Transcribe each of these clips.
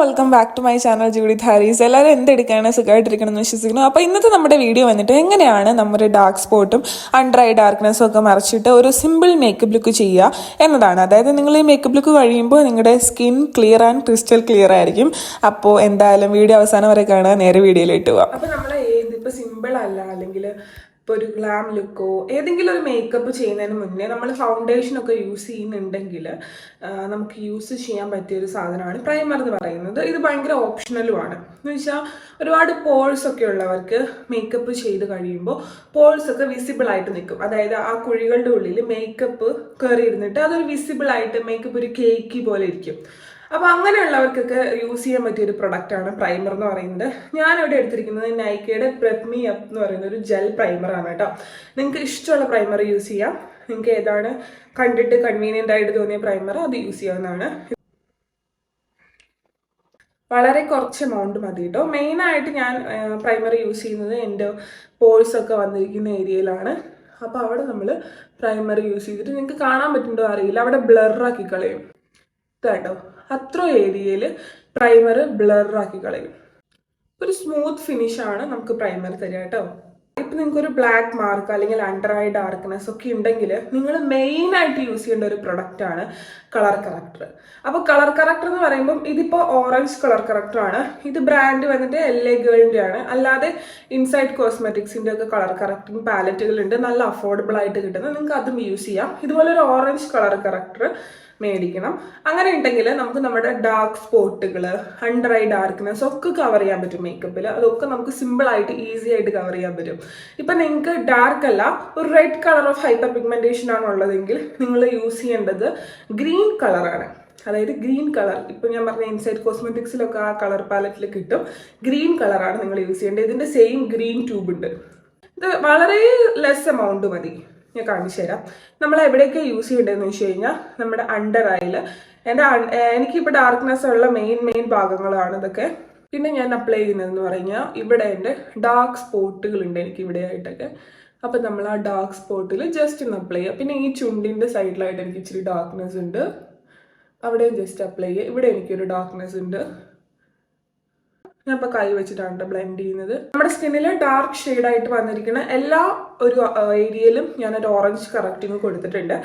Welcome back to my channel Judy ധാരീസ് എല്ലാവരും എന്തെടുക്കാണ് സുഖമായിട്ടിരിക്കണം എന്ന് വിശ്വസിക്കുന്നു. അപ്പോൾ ഇന്നത്തെ നമ്മുടെ വീഡിയോ വന്നിട്ട് എങ്ങനെയാണ് നമ്മുടെ ഡാർക്ക് സ്പോട്ടും ഐ ഡാർക്ക്നെസ്സും ഒക്കെ മറിച്ചിട്ട് ഒരു സിമ്പിൾ മേക്കപ്പ് ലുക്ക് ചെയ്യുക എന്നതാണ്. അതായത് നിങ്ങൾ ഈ മേക്കപ്പ് ലുക്ക് കഴിയുമ്പോൾ നിങ്ങളുടെ skin clear and crystal clear ആയിരിക്കും. അപ്പോൾ എന്തായാലും വീഡിയോ അവസാനം വരെ കാണുക. നേരെ വീഡിയോയിലിട്ട് പോവാം. അപ്പോൾ നമ്മൾ ഇപ്പോൾ സിമ്പിൾ അല്ല അല്ലെങ്കിൽ ഇപ്പോൾ ഒരു ഗ്ലാം ലുക്കോ ഏതെങ്കിലും ഒരു മേക്കപ്പ് ചെയ്യുന്നതിന് മുന്നേ നമ്മൾ ഫൗണ്ടേഷൻ ഒക്കെ യൂസ് ചെയ്യുന്നുണ്ടെങ്കിൽ നമുക്ക് യൂസ് ചെയ്യാൻ പറ്റിയ ഒരു സാധനമാണ് പ്രൈമർ എന്ന് പറയുന്നത്. ഇത് ഭയങ്കര ഓപ്ഷണലുമാണ് എന്ന് വെച്ചാൽ ഒരുപാട് പോൾസ് ഒക്കെ ഉള്ളവർക്ക് മേക്കപ്പ് ചെയ്ത് കഴിയുമ്പോൾ പോൾസ് ഒക്കെ വിസിബിൾ ആയിട്ട് നിൽക്കും അതായത് ആ കുഴികളുടെ ഉള്ളിൽ മേക്കപ്പ് കയറി ഇരുന്നിട്ട് അതൊരു വിസിബിൾ ആയിട്ട് മേക്കപ്പ് ഒരു കേക്ക് പോലെ ഇരിക്കും. അപ്പൊ അങ്ങനെയുള്ളവർക്കൊക്കെ യൂസ് ചെയ്യാൻ പറ്റിയ ഒരു പ്രൊഡക്റ്റ് ആണ് പ്രൈമർ എന്ന് പറയുന്നത്. ഞാൻ ഇവിടെ എടുത്തിരിക്കുന്നത് നൈക്കയുടെ പ്രെപ്മി അപ്പ് എന്ന് പറയുന്ന ഒരു ജെൽ പ്രൈമർ ആണ് കേട്ടോ. നിങ്ങൾക്ക് ഇഷ്ടമുള്ള പ്രൈമർ യൂസ് ചെയ്യാം. നിങ്ങൾക്ക് ഏതാണ് കണ്ടിട്ട് കൺവീനിയന്റ് ആയിട്ട് തോന്നിയ പ്രൈമർ അത് യൂസ് ചെയ്യാവുന്നതാണ്. വളരെ കുറച്ച് എമൗണ്ട് മതി കേട്ടോ. മെയിനായിട്ട് ഞാൻ പ്രൈമർ യൂസ് ചെയ്യുന്നത് എന്റെ പോൾസ് ഒക്കെ വന്നിരിക്കുന്ന ഏരിയയിലാണ് അപ്പോൾ അവിടെ നമ്മൾ പ്രൈമർ യൂസ് ചെയ്തിട്ട് നിങ്ങൾക്ക് കാണാൻ പറ്റുന്നുണ്ടോ അറിയില്ല. അവിടെ ബ്ലറാക്കി കളയും. കേട്ടോ. അത്ര ഏരിയയിൽ പ്രൈമർ ബ്ലറാക്കി കളയും. ഒരു സ്മൂത്ത് ഫിനിഷ് ആണ് നമുക്ക് പ്രൈമർ തരിക കേട്ടോ. ഇപ്പം നിങ്ങൾക്ക് ഒരു ബ്ലാക്ക് മാർക്ക് അല്ലെങ്കിൽ അണ്ടർ ഐ ഡാർക്ക്നെസ് ഒക്കെ ഉണ്ടെങ്കിൽ നിങ്ങൾ മെയിൻ ആയിട്ട് യൂസ് ചെയ്യേണ്ട ഒരു പ്രൊഡക്റ്റ് ആണ് കളർ കറക്ടർ അപ്പോൾ കളർ കറക്ടർ എന്ന് പറയുമ്പം ഇതിപ്പോൾ ഓറഞ്ച് കളർ കറക്ടർ ആണ്. ഇത് ബ്രാൻഡ് വന്നിട്ട് എൽ എ ഗേളിന്റെ ആണ്. അല്ലാതെ ഇൻസൈഡ് കോസ്മെറ്റിക്സിന്റെ ഒക്കെ കളർ കറക്റ്റിംഗ് പാലറ്റുകളുണ്ട് നല്ല അഫോർഡബിൾ ആയിട്ട് കിട്ടുന്നത് നിങ്ങൾക്ക് അതും യൂസ് ചെയ്യാം. ഇതുപോലെ ഒരു ഓറഞ്ച് കളർ കറക്ടർ മേടിക്കണം. അങ്ങനെ ഉണ്ടെങ്കിൽ നമുക്ക് നമ്മുടെ ഡാർക്ക് സ്പോട്ടുകൾ അണ്ടർ ഐ ഡാർക്ക്നെസ് ഒക്കെ കവർ ചെയ്യാൻ പറ്റും മേക്കപ്പിൽ അതൊക്കെ നമുക്ക് സിമ്പിൾ ആയിട്ട് ഈസി ആയിട്ട് കവർ ചെയ്യാൻ പറ്റും. ഇപ്പം നിങ്ങൾക്ക് ഡാർക്ക് അല്ല ഒരു red colour of hyperpigmentation ആണുള്ളതെങ്കിൽ നിങ്ങൾ യൂസ് ചെയ്യേണ്ടത് ഗ്രീൻ കളറാണ് അതായത് ഗ്രീൻ കളർ ഇപ്പം ഞാൻ പറഞ്ഞ ഇൻസൈഡ് കോസ്മെറ്റിക്സിലൊക്കെ ആ കളർ പാലറ്റിൽ കിട്ടും. ഗ്രീൻ കളറാണ് നിങ്ങൾ യൂസ് ചെയ്യേണ്ടത്. ഇതിന്റെ സെയിം ഗ്രീൻ ട്യൂബ് ഉണ്ട്. ഇത് വളരെ ലെസ് എമൗണ്ട് മതി. ഞാൻ കാണിച്ചു തരാം. നമ്മൾ എവിടെയൊക്കെ യൂസ് ചെയ്യേണ്ടതെന്ന് വെച്ച് കഴിഞ്ഞാൽ നമ്മുടെ അണ്ടർ ഐയിൽ എന്റെ എനിക്കിപ്പോൾ ഡാർക്ക്നെസ് ഉള്ള മെയിൻ മെയിൻ ഭാഗങ്ങളാണ് ഇതൊക്കെ. പിന്നെ ഞാൻ അപ്ലൈ ചെയ്യുന്നതെന്ന് പറഞ്ഞാൽ ഇവിടെ എന്റെ ഡാർക്ക് സ്പോട്ടുകൾ ഉണ്ട് എനിക്ക് ഇവിടെ ആയിട്ടൊക്കെ. അപ്പം നമ്മൾ ആ ഡാർക്ക് സ്പോട്ടിൽ ജസ്റ്റ് ഒന്ന് അപ്ലൈ ചെയ്യുക. പിന്നെ ഈ ചുണ്ടിന്റെ സൈഡിലായിട്ട് എനിക്ക് ഇച്ചിരി ഡാർക്ക്നെസ് ഉണ്ട്. അവിടെയും ജസ്റ്റ് അപ്ലൈ ചെയ്യുക. ഇവിടെ എനിക്കൊരു ഡാർക്ക്നെസ് ഉണ്ട്. ഞാൻ ഇപ്പോൾ കൈ വെച്ചിട്ടാണ് ബ്ലെൻഡ് ചെയ്യുന്നത്. നമ്മുടെ സ്കിന്നിൽ ഡാർക്ക് ഷെയ്ഡായിട്ട് വന്നിരിക്കുന്ന എല്ലാ ഒരു ഏരിയയിലും ഞാനൊരു ഓറഞ്ച് കറക്റ്റിങ് കൊടുത്തിട്ടുണ്ട്.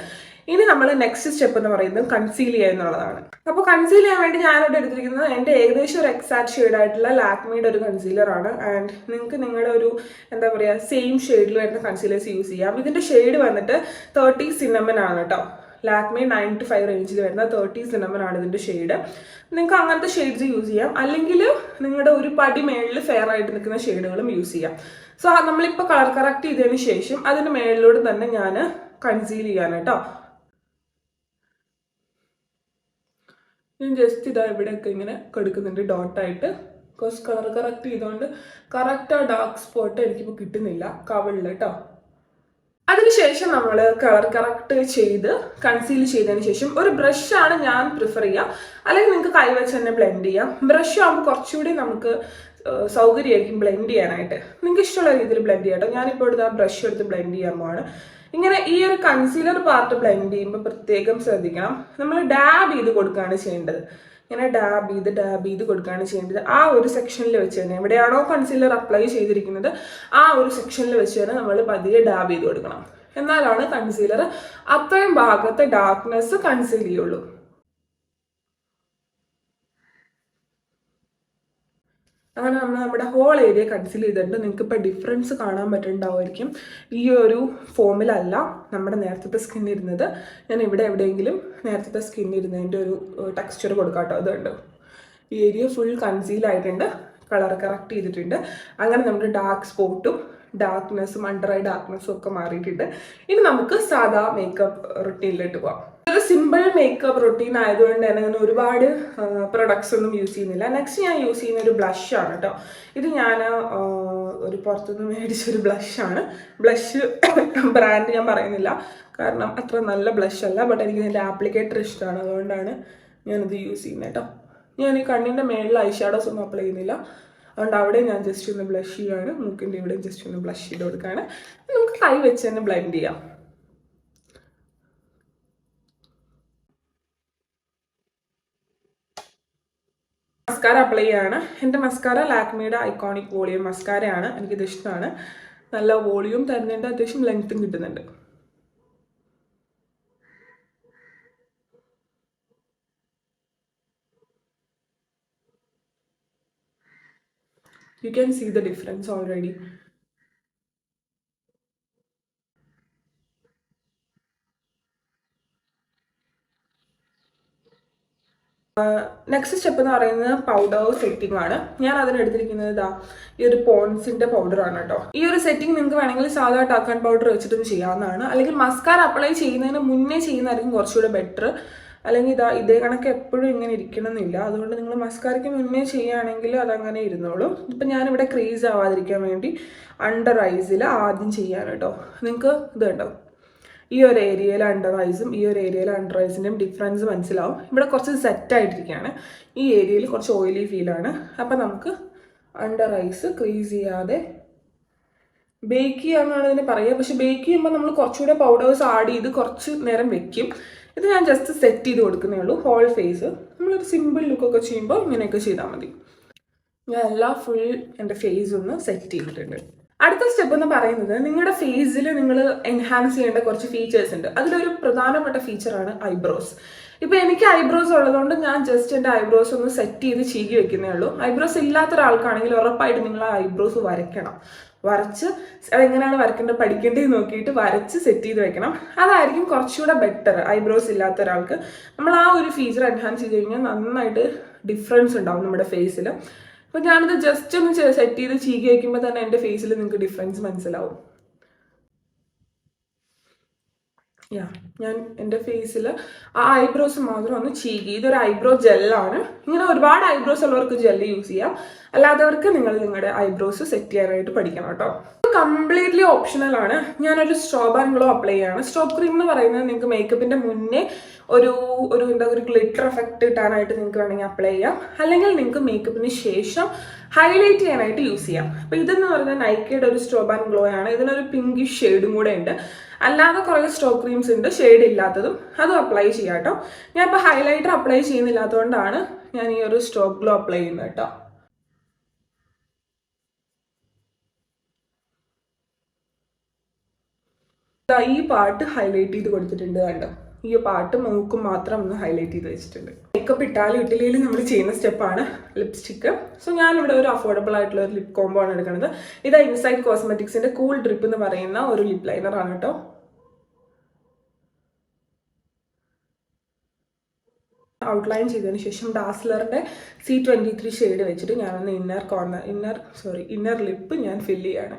ഇനി നമ്മൾ നെക്സ്റ്റ് സ്റ്റെപ്പ് എന്ന് പറയുന്നത് കൺസീൽ ചെയ്യുക എന്നുള്ളതാണ്. അപ്പോൾ കൺസീൽ ചെയ്യാൻ വേണ്ടി ഞാനിവിടെ എടുത്തിരിക്കുന്നത് എന്റെ ഏകദേശം ഒരു എക്സാക്ട് ഷെയ്ഡ് ആയിട്ടുള്ള ലാക്മിയുടെ ഒരു കൺസീലറാണ് ആൻഡ് നിങ്ങൾക്ക് നിങ്ങളുടെ ഒരു എന്താ പറയുക സെയിം ഷെയ്ഡിൽ വരുന്ന കൺസീലേഴ്സ് യൂസ് ചെയ്യാം. ഇതിന്റെ ഷെയ്ഡ് വന്നിട്ട് തേർട്ടി സിനമൻ ആണ് കേട്ടോ ലാക്മി നയൻ ടു ഫൈവ് റേഞ്ചിൽ വരുന്ന തേർട്ടി സിനമൻ ആണ് ഇതിന്റെ ഷെയ്ഡ് നിങ്ങൾക്ക് അങ്ങനത്തെ ഷെയ്ഡ്സ് യൂസ് ചെയ്യാം. അല്ലെങ്കിൽ നിങ്ങളുടെ ഒരു പടി മേളിൽ ഫെയർ ആയിട്ട് നിൽക്കുന്ന ഷെയ്ഡുകളും യൂസ് ചെയ്യാം. സോ നമ്മളിപ്പോൾ കളർ കറക്റ്റ് ചെയ്തതിന് ശേഷം അതിന്റെ മേളിലൂടെ തന്നെ ഞാൻ കൺസീൽ ചെയ്യാൻ കേട്ടോ ഞാൻ ജസ്റ്റ് ഇതാ ഇവിടെയൊക്കെ ഇങ്ങനെ കൊടുക്കുന്നുണ്ട് ഡോട്ടായിട്ട് ബിക്കോസ് കളർ കറക്റ്റ് ചെയ്തുകൊണ്ട് കറക്റ്റ് ആ ഡാർക്ക് സ്പോട്ട് എനിക്കിപ്പോൾ കിട്ടുന്നില്ല. കവളിൽ കേട്ടോ അതിനുശേഷം നമ്മൾ കളർ കറക്റ്റ് ചെയ്ത് കൺസീൽ ചെയ്തതിന് ശേഷം ഒരു ബ്രഷാണ് ഞാൻ പ്രിഫർ ചെയ്യുക. അല്ലെങ്കിൽ നിങ്ങൾക്ക് കൈവച്ച് തന്നെ ബ്ലെൻഡ് ചെയ്യാം. ബ്രഷ് ആകുമ്പോൾ കുറച്ചുകൂടി നമുക്ക് സൗകര്യമായിരിക്കും ബ്ലെൻഡ് ചെയ്യാനായിട്ട്. നിങ്ങൾക്ക് ഇഷ്ടമുള്ള രീതിയിൽ ബ്ലെൻഡ് ചെയ്യാം കേട്ടോ. ഞാനിപ്പോൾ എടുത്ത് ആ ബ്രഷ് എടുത്ത് ബ്ലെൻഡ് ചെയ്യാൻ പോവാണ്. ഇങ്ങനെ ഈ ഒരു കൺസീലർ പാർട്ട് ബ്ലെൻഡ് ചെയ്യുമ്പോൾ പ്രത്യേകം ശ്രദ്ധിക്കണം. നമ്മൾ ഡാബ് ചെയ്ത് കൊടുക്കുകയാണ് ചെയ്യേണ്ടത്. ഇങ്ങനെ ഡാബ് ചെയ്ത് ഡാബ് ചെയ്ത് കൊടുക്കുകയാണ് ചെയ്യേണ്ടത്. ആ ഒരു സെക്ഷനിൽ വെച്ച് തന്നെ എവിടെയാണോ കൺസീലർ അപ്ലൈ ചെയ്തിരിക്കുന്നത് ആ ഒരു സെക്ഷനിൽ വെച്ച് തന്നെ നമ്മൾ പതിയെ ഡാബ് ചെയ്ത് കൊടുക്കണം. എന്നാലാണ് കൺസീലർ അത്രയും ഭാഗത്തെ ഡാർക്ക്നെസ് കൺസീൽ ചെയ്യുള്ളൂ. അങ്ങനെ നമ്മൾ നമ്മുടെ ഹോൾ ഏരിയ കൺസിൽ ചെയ്തിട്ടുണ്ട്. നിങ്ങൾക്ക് ഇപ്പോൾ ഡിഫറൻസ് കാണാൻ പറ്റുന്നുണ്ടാവുമായിരിക്കും. ഈ ഒരു ഫോമിലല്ല നമ്മുടെ നേരത്തെ സ്കിൻ ഇരുന്നത്. ഞാൻ ഇവിടെ എവിടെയെങ്കിലും നേരത്തെ സ്കിൻ ഇരുന്നതിന്റെ ഒരു ടെക്സ്ചർ കൊടുക്കാട്ടോ. കേട്ടോ അതുണ്ട് ഈ ഏരിയ ഫുൾ കൺസീൽ ആയിട്ടുണ്ട്. കളർ കറക്റ്റ് ചെയ്തിട്ടുണ്ട്. അങ്ങനെ നമ്മുടെ ഡാർക്ക് സ്പോട്ടും ഡാർക്ക്നെസ്സും അണ്ടർ ഐ ഡാർക്ക്നെസ്സും ഒക്കെ മാറിയിട്ടുണ്ട്. ഇനി നമുക്ക് സാധാ മേക്കപ്പ് റുട്ടീനിലിട്ട് പോവാം. ഒരു സിമ്പിൾ മേക്കപ്പ് റൊട്ടീൻ ആയതുകൊണ്ട് തന്നെ അങ്ങനെ ഒരുപാട് പ്രൊഡക്ട്സ് ഒന്നും യൂസ് ചെയ്യുന്നില്ല. നെക്സ്റ്റ് ഞാൻ യൂസ് ചെയ്യുന്ന ഒരു ബ്ലഷ് ആണ് കേട്ടോ ഇത് ഞാൻ ഒരു പുറത്തുനിന്ന് മേടിച്ചൊരു ബ്ലഷ് ആണ്. ബ്ലഷ് ബ്രാൻഡ് ഞാൻ പറയുന്നില്ല. കാരണം അത്ര നല്ല ബ്ലഷ് അല്ല ബട്ട് എനിക്ക് ഇതിന്റെ ആപ്ലിക്കേറ്റർ ഇഷ്ടമാണ്. അതുകൊണ്ടാണ് ഞാനിത് യൂസ് ചെയ്യുന്നത് കേട്ടോ ഞാൻ ഈ കണ്ണിന്റെ മേളിൽ ഐഷാഡോസ് ഒന്നും അപ്ലൈ ചെയ്യുന്നില്ല. അതുകൊണ്ട് അവിടെ ഞാൻ ജസ്റ്റ് ഒന്ന് ബ്ലഷ് ചെയ്യുകയാണ് മൂക്കിന്റെ ഇവിടെ ജസ്റ്റ് ഒന്ന് ബ്ലഷ് ചെയ്ത് കൊടുക്കുകയാണ് നമുക്ക് കൈ വെച്ച് തന്നെ ബ്ലെൻഡ് ചെയ്യാം. മസ്കാര അപ്ലൈ ചെയ്യാണ്. എന്റെ മസ്കാര ലാക്മിയുടെ ഐക്കോണിക് വോളിയം മസ്കാരയാണ് എനിക്കിത് ഇഷ്ടമാണ്. നല്ല വോളിയം തരുന്നുണ്ട്. അത്യാവശ്യം ലെങ്ത്തും കിട്ടുന്നുണ്ട്. You can see the difference already. Next step എന്ന് പറയുന്നത് പൗഡർ സെറ്റിംഗ് ആണ്. ഞാൻ അതിനെടുത്തിരിക്കുന്നത് ഇതാ ഈ ഒരു പോൺസിന്റെ പൗഡർ ആണ് കേട്ടോ ഈ ഒരു സെറ്റിംഗ് നിങ്ങൾക്ക് വേണമെങ്കിൽ സാധാ ടാക്കാൻ പൗഡർ വെച്ചിട്ടും ചെയ്യാവുന്നതാണ്. അല്ലെങ്കിൽ മസ്കാർ അപ്ലൈ ചെയ്യുന്നതിന് മുന്നേ ചെയ്യുന്നതായിരിക്കും കുറച്ചുകൂടെ ബെറ്റർ അല്ലെങ്കിൽ ഇതാ ഇതേ കണക്ക് എപ്പോഴും ഇങ്ങനെ ഇരിക്കണമെന്നില്ല. അതുകൊണ്ട് നിങ്ങൾ മസ്കാരയ്ക്ക് മുന്നേ ചെയ്യുകയാണെങ്കിൽ അതങ്ങനെ ഇരുന്നോളും. ഇപ്പം ഞാനിവിടെ ക്രീസ് ആവാതിരിക്കാൻ വേണ്ടി അണ്ടർ ഐസിൽ ആദ്യം ചെയ്യാൻ കേട്ടോ നിങ്ങൾക്ക് ഇത് കേട്ടോ ഈ ഒരു ഏരിയയിൽ അണ്ടർ ഐസും ഈ ഒരു ഏരിയയിൽ അണ്ടർ ഐസിന്റെയും ഡിഫറൻസ് മനസ്സിലാവും. ഇവിടെ കുറച്ച് സെറ്റ് ആയിട്ടിരിക്കുകയാണ്. ഈ ഏരിയയിൽ കുറച്ച് ഓയിലി ഫീലാണ് അപ്പം നമുക്ക് അണ്ടർ ഐസ് ക്രീസ് ചെയ്യാതെ ബേക്ക് ചെയ്യാന്നാണ് ഇതിന് പറയുക. പക്ഷെ ബേക്ക് ചെയ്യുമ്പോൾ നമ്മൾ കുറച്ചുകൂടെ പൗഡേഴ്സ് ആഡ് ചെയ്ത് കുറച്ച് നേരം വെക്കും. ഇത് ഞാൻ ജസ്റ്റ് സെറ്റ് ചെയ്ത് കൊടുക്കുന്നേ ഉള്ളൂ. ഹോൾ ഫേസ് നമ്മളൊരു സിമ്പിൾ ലുക്കൊക്കെ ചെയ്യുമ്പോൾ ഇങ്ങനെയൊക്കെ ചെയ്താൽ മതി. ഞാൻ എല്ലാ ഫുൾ എന്റെ ഫേസ് ഒന്ന് സെറ്റ് ചെയ്തിട്ടുണ്ട്. അടുത്ത സ്റ്റെപ്പ് എന്ന് പറയുന്നത് നിങ്ങളുടെ ഫേസിൽ നിങ്ങൾ എൻഹാൻസ് ചെയ്യേണ്ട കുറച്ച് ഫീച്ചേഴ്സ് ഉണ്ട്. അതിലൊരു പ്രധാനപ്പെട്ട ഫീച്ചറാണ് ഐബ്രോസ് ഇപ്പൊ എനിക്ക് ഐബ്രോസ് ഉള്ളതുകൊണ്ട് ഞാൻ ജസ്റ്റ് എന്റെ ഐബ്രോസ് ഒന്ന് സെറ്റ് ചെയ്ത് ചീകി വെക്കുന്നേ ഉള്ളൂ. ഐബ്രോസ് ഇല്ലാത്ത ഒരാൾക്കാണെങ്കിൽ ഉറപ്പായിട്ട് നിങ്ങൾ ആ ഐബ്രോസ് വരയ്ക്കണം. വരച്ച് എങ്ങനെയാണ് വരയ്ക്കേണ്ടത് പഠിക്കേണ്ടത് നോക്കിയിട്ട് വരച്ച് സെറ്റ് ചെയ്ത് വെക്കണം. അതായിരിക്കും കുറച്ചുകൂടെ ബെറ്റർ ഐബ്രോസ് ഇല്ലാത്ത ഒരാൾക്ക് നമ്മൾ ആ ഒരു ഫീച്ചർ എൻഹാൻസ് ചെയ്ത് കഴിഞ്ഞാൽ നന്നായിട്ട് ഡിഫറൻസ് ഉണ്ടാവും നമ്മുടെ ഫേസിൽ അപ്പോൾ ഞാനത് ജസ്റ്റ് ഒന്ന് സെറ്റ് ചെയ്ത് ചീകി വയ്ക്കുമ്പോൾ തന്നെ എന്റെ ഫേസിൽ നിങ്ങൾക്ക് ഡിഫറൻസ് മനസ്സിലാവും. യാ ഞാൻ എന്റെ ഫേസിൽ ആ ഐബ്രോസ് മാത്രം ഒന്ന് ചീകി. ഇതൊരു ഐബ്രോ ജെല്ലാണ് ഇങ്ങനെ ഒരുപാട് ഐബ്രോസ് ഉള്ളവർക്ക് ജെല്ല് യൂസ് ചെയ്യാം. അല്ലാത്തവർക്ക് നിങ്ങൾ നിങ്ങളുടെ ഐബ്രോസ് സെറ്റ് ചെയ്യാനായിട്ട് പഠിക്കണം കേട്ടോ. കംപ്ലീറ്റ്ലി ഓപ്ഷണൽ ആണ്. ഞാനൊരു സ്ട്രോബാൻ ഗ്ലോ അപ്ലൈ ചെയ്യാണ്. സ്ട്രോബ് ക്രീം എന്ന് പറയുന്നത് നിങ്ങൾക്ക് മേക്കപ്പിന്റെ മുന്നേ ഒരു ഒരു എന്താ ഒരു ഗ്ലിറ്റർ എഫക്റ്റ് കിട്ടാനായിട്ട് നിങ്ങൾക്ക് വേണമെങ്കിൽ അപ്ലൈ ചെയ്യാം. അല്ലെങ്കിൽ നിങ്ങൾക്ക് മേക്കപ്പിന് ശേഷം ഹൈലൈറ്റ് ചെയ്യാനായിട്ട് യൂസ് ചെയ്യാം. അപ്പോൾ ഇതെന്ന് പറഞ്ഞാൽ നൈക്കയുടെ ഒരു സ്റ്റോബ് സ്ട്രോബ് ഗ്ലോ ആണ്. ഇതിനൊരു പിങ്കിഷ് ഷെയ്ഡും കൂടെ ഉണ്ട്. അല്ലാതെ കുറേ സ്റ്റോ ക്രീംസ് ഉണ്ട്. ഷെയ്ഡ് ഇല്ലാത്തതും അതും അപ്ലൈ ചെയ്യാം കേട്ടോ. ഞാൻ ഇപ്പോൾ ഹൈലൈറ്റർ അപ്ലൈ ചെയ്യുന്നില്ലാത്തതുകൊണ്ടാണ് ഞാൻ ഈ ഒരു സ്റ്റോ ഗ്ലോ അപ്ലൈ ചെയ്യുന്നത് കേട്ടോ. ഈ പാട്ട് ഹൈലൈറ്റ് ചെയ്ത് കൊടുത്തിട്ടുണ്ട് കണ്ടോ? ഈ പാട്ട് മൂക്കും മാത്രം ഒന്ന് ഹൈലൈറ്റ് ചെയ്ത് വെച്ചിട്ടുണ്ട്. മേക്കപ്പ് ഇട്ടാലും ഇട്ടില്ലെങ്കിൽ നമ്മൾ ചെയ്യുന്ന സ്റ്റെപ്പാണ് ലിപ്സ്റ്റിക്ക് സോ ഞാനിവിടെ ഒരു അഫോർഡബിൾ ആയിട്ടുള്ള ഒരു ലിപ് കോംബോ ആണ് എടുക്കുന്നത്. ഇത് ഇൻസൈഡ് കോസ്മെറ്റിക്സിന്റെ കൂൾ ഡ്രിപ്പ് എന്ന് പറയുന്ന ഒരു ലിപ് ലൈനർ ആണ് കേട്ടോ. ഔട്ട്ലൈൻ ചെയ്തതിന് ശേഷം ഡാസ്ലറിന്റെ സി ട്വന്റി ത്രീ ഷെയ്ഡ് വെച്ചിട്ട് ഞാനൊന്ന് inner corner inner sorry inner lip ഞാൻ ഫില്ല് ചെയ്യാണ്.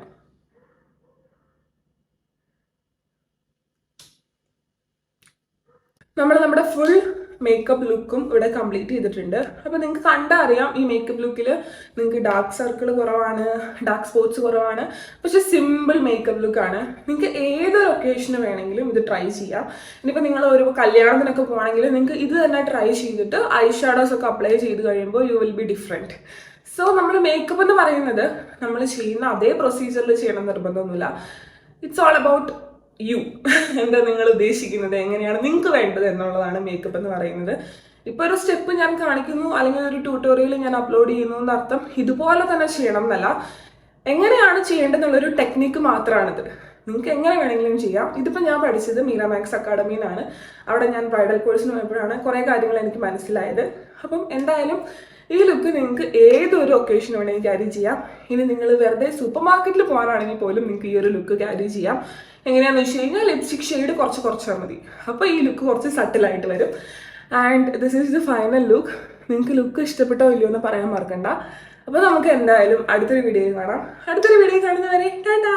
നമ്മൾ നമ്മുടെ ഫുൾ മേക്കപ്പ് ലുക്കും ഇവിടെ കംപ്ലീറ്റ് ചെയ്തിട്ടുണ്ട്. അപ്പോൾ നിങ്ങൾക്ക് കണ്ടാൽ അറിയാം ഈ മേക്കപ്പ് ലുക്കിൽ നിങ്ങൾക്ക് ഡാർക്ക് സർക്കിൾ കുറവാണ് ഡാർക്ക് സ്പോട്ട്സ് കുറവാണ്. പക്ഷെ സിമ്പിൾ മേക്കപ്പ് ലുക്കാണ് നിങ്ങൾക്ക് ഏത് ലൊക്കേഷന് വേണമെങ്കിലും ഇത് ട്രൈ ചെയ്യാം. ഇനിയിപ്പോൾ നിങ്ങൾ ഒരു കല്യാണത്തിനൊക്കെ പോകണമെങ്കിൽ നിങ്ങൾക്ക് ഇത് തന്നെ ട്രൈ ചെയ്തിട്ട് ഐ ഷാഡോസ് ഒക്കെ അപ്ലൈ ചെയ്ത് കഴിയുമ്പോൾ you will be different so നമ്മൾ മേക്കപ്പ് എന്ന് പറയുന്നത് നമ്മൾ ചെയ്യുന്ന അതേ പ്രൊസീജിയറിൽ ചെയ്യണം നിർബന്ധമൊന്നുമില്ല. It's all about you. എന്താ നിങ്ങൾ ഉദ്ദേശിക്കുന്നത്? എങ്ങനെയാണ് നിങ്ങൾക്ക് വേണ്ടത് എന്നുള്ളതാണ് മേക്കപ്പ് എന്ന് പറയുന്നത്. ഇപ്പൊ ഒരു സ്റ്റെപ്പ് ഞാൻ കാണിക്കുന്നു. അല്ലെങ്കിൽ ഒരു ട്യൂട്ടോറിയൽ ഞാൻ അപ്ലോഡ് ചെയ്യുന്നു എന്നർത്ഥം ഇതുപോലെ തന്നെ ചെയ്യണം എന്നല്ല. എങ്ങനെയാണ് ചെയ്യേണ്ടതെന്നുള്ളൊരു ടെക്നിക്ക് മാത്രമാണിത് നിങ്ങൾക്ക് എങ്ങനെ വേണമെങ്കിലും ചെയ്യാം. ഇതിപ്പോൾ ഞാൻ പഠിച്ചത് മീറാമാക്സ് അക്കാഡമിയിലാണ് അവിടെ ഞാൻ ബ്രൈഡൽ കോഴ്സിന് പോയപ്പോഴാണ് കുറേ കാര്യങ്ങൾ എനിക്ക് മനസ്സിലായത്. അപ്പം എന്തായാലും ഈ ലുക്ക് നിങ്ങൾക്ക് ഏതൊരു ഒക്കേഷൻ വേണമെങ്കിൽ ക്യാരി ചെയ്യാം. ഇനി നിങ്ങൾ വെറുതെ സൂപ്പർ മാർക്കറ്റിൽ പോകാനാണെങ്കിൽ പോലും നിങ്ങൾക്ക് ഈ ഒരു ലുക്ക് ക്യാരി ചെയ്യാം. എങ്ങനെയാണെന്ന് വെച്ച് കഴിഞ്ഞാൽ ലിപ്സ്റ്റിക് ഷെയ്ഡ് കുറച്ച് കുറച്ചാൽ മതി. അപ്പോൾ ഈ ലുക്ക് കുറച്ച് സട്ടിലായിട്ട് വരും. And this is the final look നിങ്ങൾക്ക് ലുക്ക് ഇഷ്ടപ്പെട്ടോ ഇല്ലയോ എന്ന് പറയാൻ മറക്കണ്ട. അപ്പോൾ നമുക്ക് എന്തായാലും അടുത്തൊരു വീഡിയോ കാണാം. അടുത്തൊരു വീഡിയോ കാണുന്നവരെ ടാറ്റാ